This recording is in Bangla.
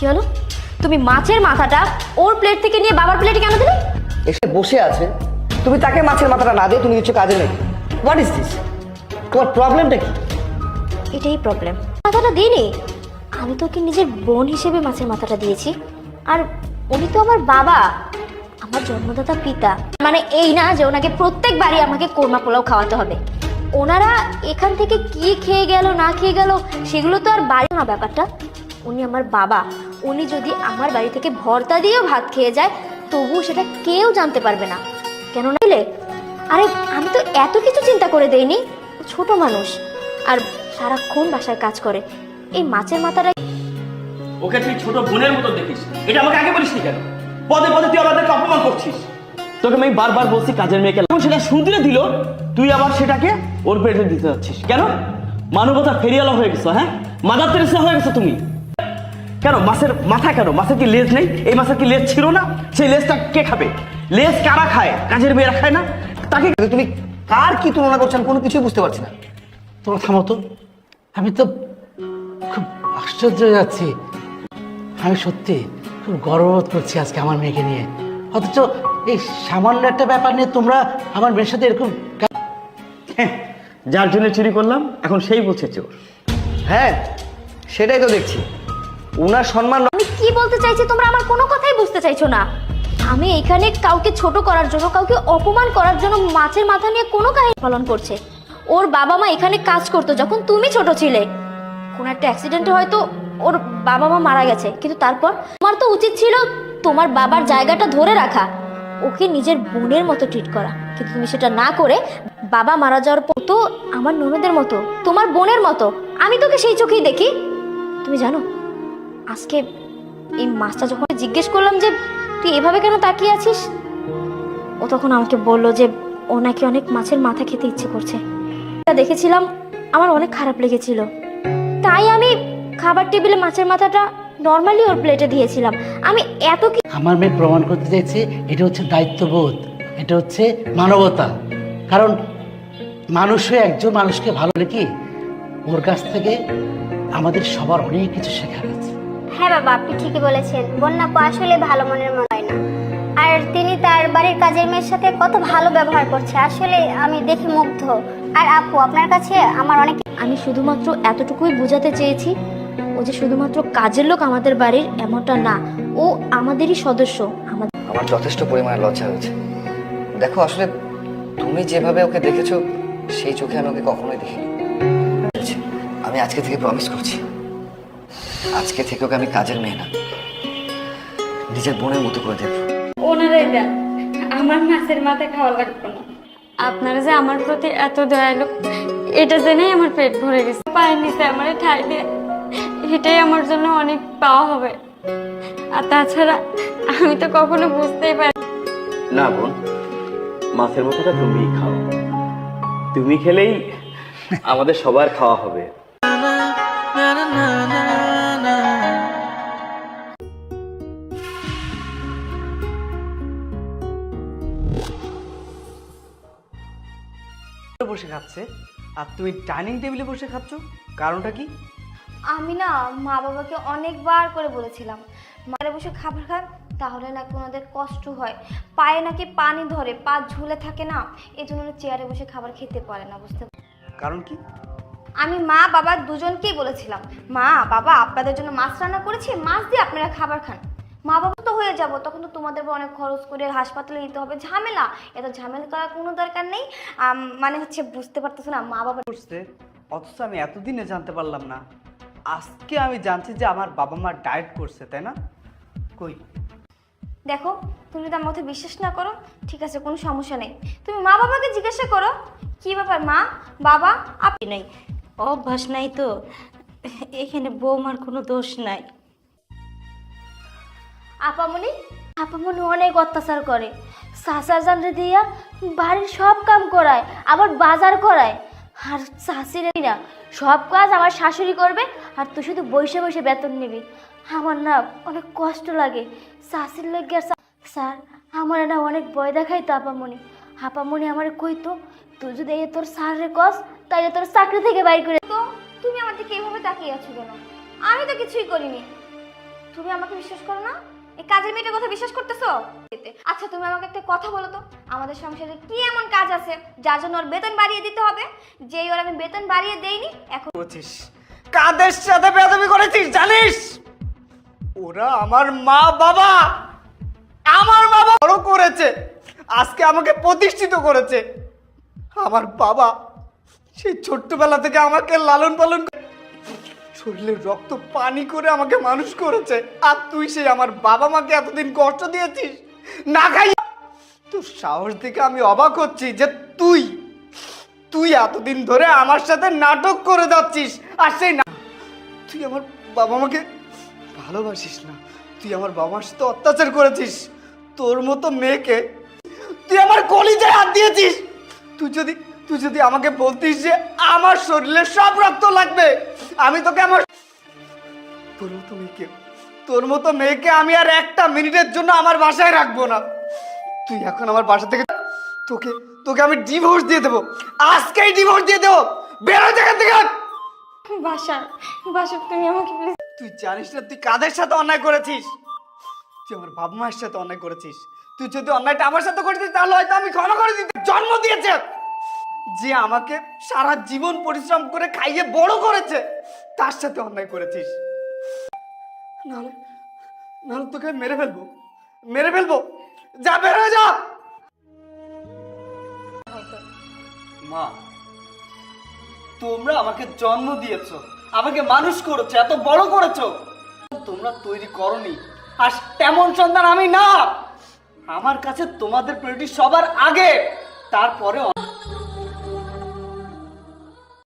কি হলো? তুমি মাছের মাথাটা ওর প্লেট থেকে নিয়ে বাবার প্লেটে কেন দিলে? এসে বসে আছে। তুমি তাকে মাছের মাথাটা না দিয়ে তুমি কিছু কাজে নেই হোয়াট ইজ দিস তোমার প্রবলেমটা কি? এটাই প্রবলেম মাথাটা দিইনি। আমি তো ওকে নিজের বোন হিসেবে মাছের মাথাটা দিয়েছি। আর উনি তো আমার বাবা। আমার জন্মদাতা পিতা। মানে এই না যে ওনাকে প্রত্যেকবারই আমাকে কোরমা পোলাও খাওয়াতে হবে। ওনারা এখান থেকে কি খেয়ে গেল না খেয়ে গেল সেগুলো তো আর বাড়ি না ব্যাপারটা। উনি আমার বাবা। উনি যদি আমার বাড়ি থেকে ভর্তা দিয়েও ভাত খেয়ে যায়, তবুও সেটা কেউ জানতে পারবে না। কেন না দিলে আরে, আমি তো এত কিছু চিন্তা করে দেইনি। ছোট মানুষ, আর সারাক্ষণ বাসায় কাজ করে। এই মাছের মাথাটা ওকে তুই ছোট বোনের মতো দেখিস। এটা আমাকে আগে বলিস কেন? পদে পদে তুই আমাদেরকে অপমান করছিস। তোকে আমি বারবার বলছি কাজের মেয়েকে সেটা শুনতে দিল, তুই আবার সেটাকে ওর পেটে দিতে যাচ্ছিস। কেন? মানবতা ফেরিয়ালা হয়ে গেছো হ্যাঁ? মাদার তেরেসা হয়ে গেছো তুমি। কেন? মাছের মাথা কেন? মাছের কি লেজ নেই? এই মাছের কি লেজ ছিল না? সেই লেজটা কে খাবে? লেজ কারা খায়? কাজের মেয়েরা খায় না? তাকে তুমি কার কি তুলনা করছেন কোনো কিছুই বুঝতে পারছি না। তোমরা থামো তো। আমি তো খুব আশ্চর্য যাচ্ছি। আমি সত্যি খুব গর্ববোধ করছি আজকে আমার মেয়েকে নিয়ে। অথচ এই সামান্য একটা ব্যাপার নিয়ে তোমরা আমার মেয়ের সাথে এরকম হ্যাঁ, যার জন্য চুরি করলাম এখন সেই বলছে চোর। হ্যাঁ সেটাই তো দেখছি। উনার সম্মান আমি কি বলতে চাইছি তোমরা আমার কোনো কথাই বুঝতে চাইছো না। আমি এখানে কাউকে ছোট করার জন্য, কাউকে অপমান করার জন্য মাছের মাথা নিয়ে কোনো কাহিনী পালন করছে। ওর বাবা মা এখানে কাজ করতো যখন তুমি ছোট ছিলে। কোন একটা অ্যাক্সিডেন্টে হয়তো ওর বাবা মা মারা গেছে, কিন্তু তারপর তোমার তো উচিত ছিল তোমার বাবার জায়গাটা ধরে রাখা, ওকে নিজের বোনের মতো ট্রিট করা। কিন্তু তুমি সেটা না করে বাবা মারা যাওয়ার পর তো আমার ননদের মতো, তোমার বোনের মতো, আমি তোকে সেই চোখেই দেখি। তুমি জানো? আজকে এই মাছটা যখন জিজ্ঞেস করলাম যে, তুই এভাবে কেন তাকিয়ে আছিস? ও তখন আমাকে বলল যে, ও নাকি অনেক মাছের মাথা খেতে ইচ্ছে করছে। তা দেখেছিলাম, আমার অনেক খারাপ লেগেছিল। তাই আমি খাবার টেবিলে মাছের মাথাটা নর্মালি ওর প্লেটে দিয়েছিলাম। আমি এত কি আমার মেয়ে প্রমাণ করতে চাইছে, এটা হচ্ছে দায়িত্ববোধ, এটা হচ্ছে মানবতা। কারণ মানুষ হয়ে একজন মানুষকে ভালো কি ওর কাছ থেকে আমাদের সবার অনেক কিছু শেখার আছে। হ্যাঁ বাবা আপনি ঠিকই বলেছেন। বন্যাপু আসলে ভালো মনের মনে হয় না। আর তিনি তার বাড়ির কাজের মেয়ের সাথে কত ভালো ব্যবহার করছে আসলে আমি দেখে মুগ্ধ। আর আপু আপনার কাছে আমার অনেক আমি শুধুমাত্র এতটুকুই বোঝাতে চেয়েছি ও যে শুধুমাত্র কাজের লোক আমাদের বাড়ির এমনটা না ও আমাদেরই সদস্য। আমাদের আমার যথেষ্ট পরিমাণে লজ্জা হয়েছে। দেখো আসলে তুমি যেভাবে ওকে দেখেছ সেই চোখে আমি ওকে কখনোই দেখিনি। আমি আজকে থেকে প্রমিস করছি। আজকে থেকে ওকে আমি কাজের মেয়ে না নিজের বোনের মতো করে দেখব ওনারাই দেন আমার মাছের মাথা খাওয়া লাগবে না আপনারা যে আমার প্রতি এত দয়ালু এটা জেনেই আমার পেট ভরে গেছে পায়ের নিচে আমার ঠাই দিয়ে এটাই আমার জন্য অনেক পাওয়া হবে আর তাছাড়া আমি তো কখনো বুঝতেই পারি না বোন মাছের মাথাটা তুমি খাও তুমি খেলেই আমাদের সবার খাওয়া হবে বসে খাচ্ছে। আর তুমি ডাইনিং টেবিলে বসে খাচ্ছ কারণটা কি? আমি না মা বাবাকে অনেকবার করে বলেছিলাম মারে বসে খাবার খান তাহলে নাকি ওনাদের কষ্ট হয়। পায়ে নাকি পানি ধরে পা ঝুলে থাকে না এই জন্য ওরা চেয়ারে বসে খাবার খেতে পারে না বুঝতে কারণ কি? আমি মা বাবা দুজনকেই বলেছিলাম মা বাবা আপনাদের জন্য মাছ রান্না করেছি মাছ দিয়ে আপনারা খাবার খান। মা বাবা তো হয়ে যাব তখন তো তোমাদের অনেক খরচ করে হাসপাতালে নিতে হবে। ঝামেলা এত ঝামেলা করার কোনো দরকার নেই। মানে হচ্ছে বুঝতে পারতেছো না মা বাবা করছে অথচ আমি এতদিনে জানতে পারলাম না। আজকে আমি জানছি যে আমার বাবা মা ডায়েট করছে তাই না? কই? দেখো তুমি যদি আমার মধ্যে বিশ্বাস না করো ঠিক আছে কোনো সমস্যা নেই। তুমি মা বাবাকে জিজ্ঞাসা করো কি ব্যাপার মা? বাবা আপনি নেই। অভ্যাস নাই তো এখানে বৌমার কোনো দোষ নাই। আপামনি? আপামনি অনেক অত্যাচার করে। জানরে দিয়া বাড়ির সব কাম করায়, আবার বাজার করায়। আর শাশুড়ি না, সব কাজ আমার শাশুড়ি করবে, আর তুই শুধু বসে বসে বেতন নিবি। আমার না অনেক কষ্ট লাগে। শাশুর লাগে আর স্যার, আমার না অনেক ভয় দেখাই তো আপামনি। আপামনি আমার কইতো, তুই যদি এই তোর স্যারে কস, তাইলে তোর চাকরি থেকে বাইর করে তো তুমি আমার দিকে এভাবে তাকিয়ে আছো কেন? আমি তো কিছুই করিনি। তুমি আমাকে বিশ্বাস করো না? এই কাজের মেয়েটার কথা বিশ্বাস করতেছো? আচ্ছা তুমি আমাকে একটা কথা বলো তো। আমাদের সংসারে কি এমন কাজ আছে যার জন্য ওর বেতন বাড়িয়ে দিতে হবে? যেই ওর আমি বেতন বাড়িয়ে দেইনি, এখন করেছিস কাদের সাথে বেদবি করেছিস জানিস? ওরা আমার মা বাবা। আমার মা বাবা বড় করেছে, আজকে আমাকে প্রতিষ্ঠিত করেছে। আমার বাবা সেই ছোট্টবেলা থেকে আমাকে লালন পালন করে শরীরের রক্ত পানি করে আমাকে মানুষ করেছে। আর তুই সেই আমার বাবা মাকে এতদিন কষ্ট দিয়েছিস? না খাই তোর সাহস দেখে আমি অবাক হচ্ছি যে তুই তুই এতদিন ধরে আমার সাথে নাটক করে যাচ্ছিস। আর সেই না তুই আমার বাবা মাকে ভালোবাসিস না। তুই আমার বাবা মার সাথে অত্যাচার করেছিস। তোর মতো মেয়েকে তুই আমার কলিজায় হাত দিয়েছিস। তুই যদি তুই যদি আমাকে বলতিস যে আমার শরীরে সব রক্ত লাগবে আমি তোকে আমার তোর মতো মেয়েকে তোর মতো মেয়েকে আমি আর একটা মিনিটের জন্য আমার বাসায় রাখব না। তুই এখন আমার বাসা থেকে তোকে তোকে আমি ডিভোর্স দিয়ে দেবো। আজকেই ডিভোর্স দিয়ে দেবো। বেরো যেখান থেকে। বাসার বাসার তুমি আমাকে প্লিজ তুই জানিস না তুই কাদের সাথে অন্যায় করেছিস? তুই আমার বাবা মায়ের সাথে অন্যায় করেছিস। তুই যদি অন্যায়টা আমার সাথে করেছিস তাহলে হয়তো আমি ক্ষমা করে দিতে জন্ম দিয়েছে। যে আমাকে সারা জীবন পরিশ্রম করে খাইয়ে বড় করেছে, তার সাথে অন্যায় করেছিস। নাহলে নাহলে তোকে মেরে ফেলব। মেরে ফেলব। যা, বের যা! মা, তোমরা আমাকে জন্ম দিয়েছ, আমাকে মানুষ করেছ, এত বড় করেছ। তোমরা তৈরি করনি, আর তেমন সন্তান আমি না। আমার কাছে তোমাদের প্রিয়রিটি সবার আগে। তারপরে